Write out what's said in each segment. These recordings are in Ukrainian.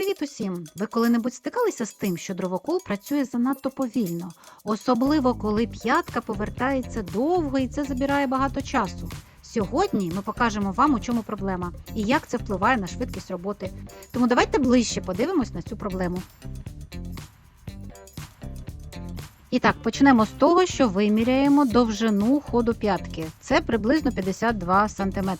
Привіт усім! Ви коли-небудь стикалися з тим, що дровокол працює занадто повільно, особливо коли п'ятка повертається довго і це забирає багато часу. Сьогодні ми покажемо вам, у чому проблема і як це впливає на швидкість роботи. Тому давайте ближче подивимось на цю проблему. І так, почнемо з того, що виміряємо довжину ходу п'ятки. Це приблизно 52 см.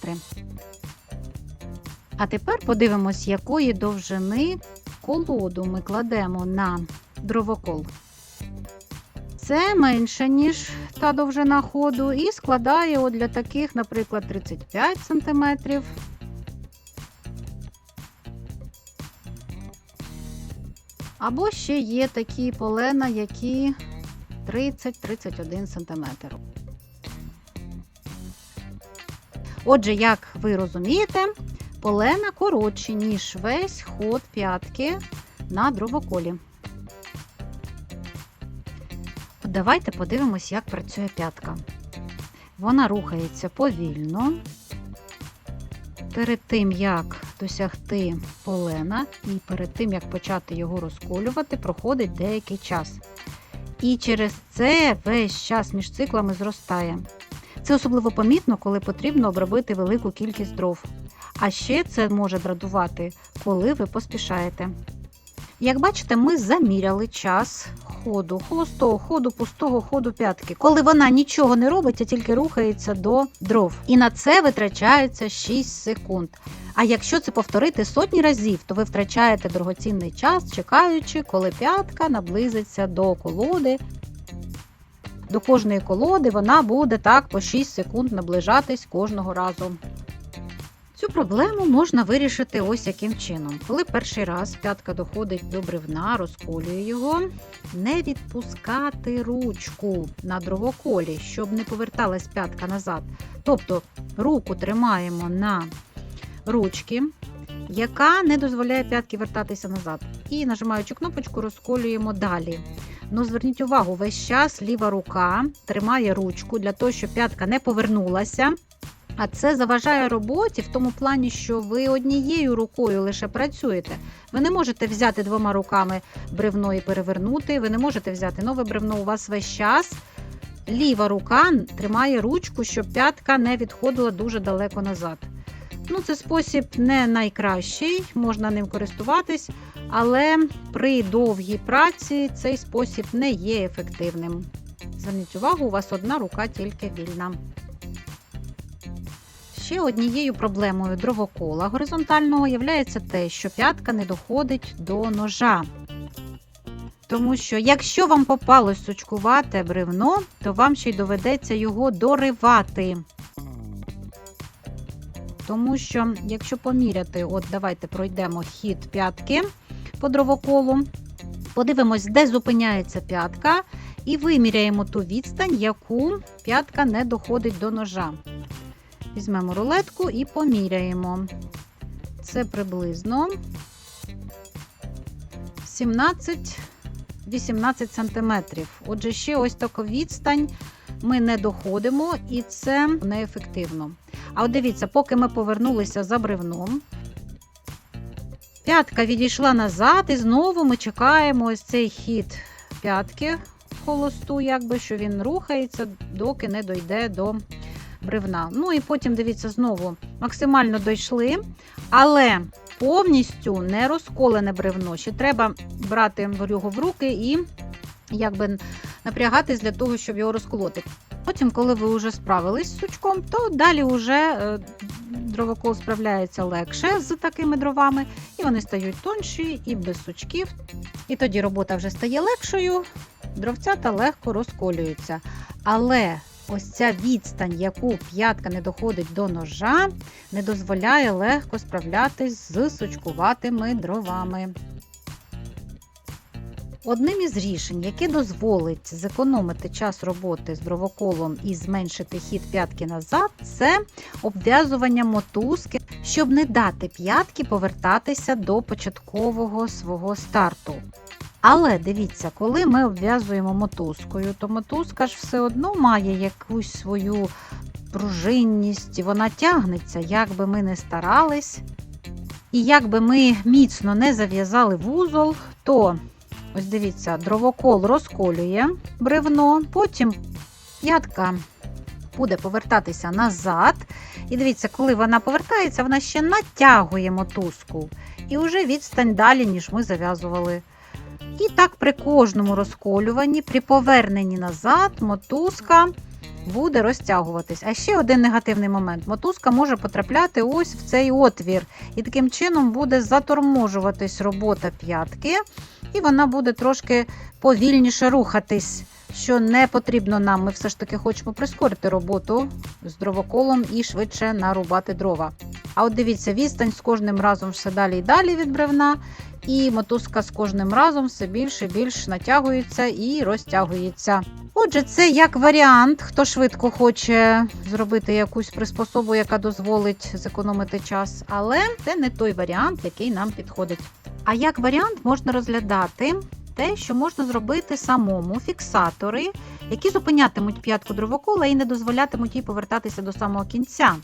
А тепер подивимось, якої довжини колоду ми кладемо на дровокол. Це менше, ніж та довжина ходу, і складає от для таких, наприклад, 35 см. Або ще є такі полена, які 30-31 см. Отже, як ви розумієте, полена коротші, ніж весь ход п'ятки на дровоколі. Давайте подивимось, як працює п'ятка. Вона рухається повільно. Перед тим, як досягти полена, і перед тим, як почати його розколювати, проходить деякий час. І через це весь час між циклами зростає. Це особливо помітно, коли потрібно обробити велику кількість дров. А ще це може дратувати, коли ви поспішаєте. Як бачите, ми заміряли час ходу, холостого ходу, пустого ходу п'ятки, коли вона нічого не робить, а тільки рухається до дров. І на це витрачається 6 секунд. А якщо це повторити сотні разів, то ви втрачаєте дорогоцінний час, чекаючи, коли п'ятка наблизиться до колоди. До кожної колоди вона буде так по 6 секунд наближатись кожного разу. Цю проблему можна вирішити ось яким чином. Коли перший раз п'ятка доходить до бревна, розколює його, не відпускати ручку на дровоколі, щоб не поверталась п'ятка назад. Тобто руку тримаємо на ручки, яка не дозволяє п'ятки вертатися назад. І нажимаючи кнопочку, розколюємо далі. Ну, зверніть увагу, весь час ліва рука тримає ручку для того, щоб п'ятка не повернулася. А це заважає роботі в тому плані, що ви однією рукою лише працюєте. Ви не можете взяти двома руками бревно і перевернути, ви не можете взяти нове бревно. У вас весь час ліва рука тримає ручку, щоб п'ятка не відходила дуже далеко назад. Ну, Це спосіб не найкращий, можна ним користуватись, але при довгій праці цей спосіб не є ефективним. Зверніть увагу, у вас одна рука тільки вільна. Ще однією проблемою дровокола горизонтального є те, що п'ятка не доходить до ножа. Тому що, якщо вам попалось сучкувате бревно, то вам ще й доведеться його доривати. Тому що, якщо поміряти, от давайте пройдемо хід п'ятки по дровоколу, подивимось, де зупиняється п'ятка, і виміряємо ту відстань, яку п'ятка не доходить до ножа. Візьмемо рулетку і поміряємо. Це приблизно 17-18 см. Отже, ще ось таку відстань ми не доходимо, і це неефективно. А от дивіться, поки ми повернулися за бревном, п'ятка відійшла назад, і знову ми чекаємо ось цей хід п'ятки холосту, якби що він рухається, доки не дойде до бревна. Ну і потім, дивіться, знову максимально дійшли, але повністю не розколене бревно. Ще треба брати його в руки і якби напрягатись для того, щоб його розколоти. Потім, коли ви вже справились з сучком, то далі вже е, дровокол справляється легше з такими дровами, і вони стають тонші і без сучків. І тоді робота вже стає легшою, дровцята легко розколюються. Але ось ця відстань, яку п'ятка не доходить до ножа, не дозволяє легко справлятись з сучкуватими дровами. Одним із рішень, яке дозволить зекономити час роботи з дровоколом і зменшити хід п'ятки назад, це обв'язування мотузки, щоб не дати п'ятки повертатися до початкового свого старту. Але дивіться, коли ми обв'язуємо мотузкою, то мотузка ж все одно має якусь свою пружинність, вона тягнеться, як би ми не старались. І як би ми міцно не зав'язали вузол, то ось дивіться, дровокол розколює бревно, потім ядка буде повертатися назад. І дивіться, коли вона повертається, вона ще натягує мотузку. І вже відстань далі, ніж ми зав'язували. І так при кожному розколюванні, при поверненні назад, мотузка буде розтягуватись. А ще один негативний момент: мотузка може потрапляти ось в цей отвір. І таким чином буде заторможуватись робота п'ятки, і вона буде трошки повільніше рухатись, що не потрібно нам. Ми все ж таки хочемо прискорити роботу з дровоколом і швидше нарубати дрова. А от дивіться, відстань з кожним разом все далі і далі від бревна, і мотузка з кожним разом все більше і більш натягується і розтягується. Отже, це як варіант, хто швидко хоче зробити якусь приспособу, яка дозволить зекономити час, але це не той варіант, який нам підходить. А як варіант можна розглядати те, що можна зробити самому фіксатори, які зупинятимуть п'ятку дровокола і не дозволятимуть їй повертатися до самого кінця.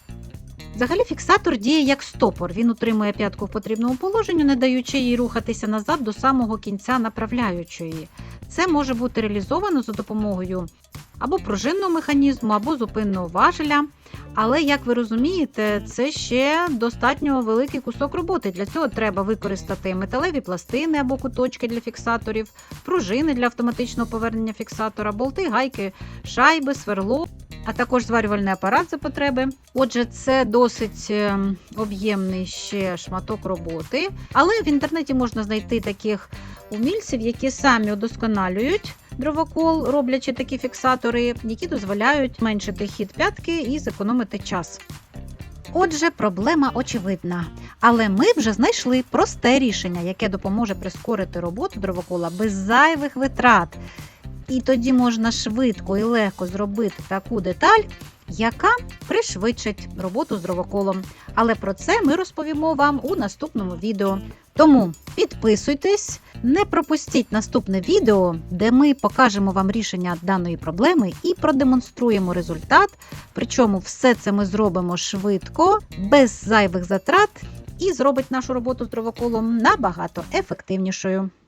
Взагалі, фіксатор діє як стопор. Він утримує п'ятку в потрібному положенні, не даючи їй рухатися назад до самого кінця направляючої. Це може бути реалізовано за допомогою або пружинного механізму, або зупинного важеля. Але, як ви розумієте, це ще достатньо великий кусок роботи. Для цього треба використати металеві пластини або куточки для фіксаторів, пружини для автоматичного повернення фіксатора, болти, гайки, шайби, сверло, а також зварювальний апарат за потреби. Отже, це досить е, об'ємний ще шматок роботи. Але в інтернеті можна знайти таких умільців, які самі удосконалюють дровокол, роблячи такі фіксатори, які дозволяють зменшити хід п'ятки і зекономити час. Отже, проблема очевидна. Але ми вже знайшли просте рішення, яке допоможе прискорити роботу дровокола без зайвих витрат. І тоді можна швидко і легко зробити таку деталь, яка пришвидшить роботу з дровоколом. Але про це ми розповімо вам у наступному відео. Тому підписуйтесь, не пропустіть наступне відео, де ми покажемо вам рішення даної проблеми і продемонструємо результат. Причому все це ми зробимо швидко, без зайвих затрат, і зробить нашу роботу з дровоколом набагато ефективнішою.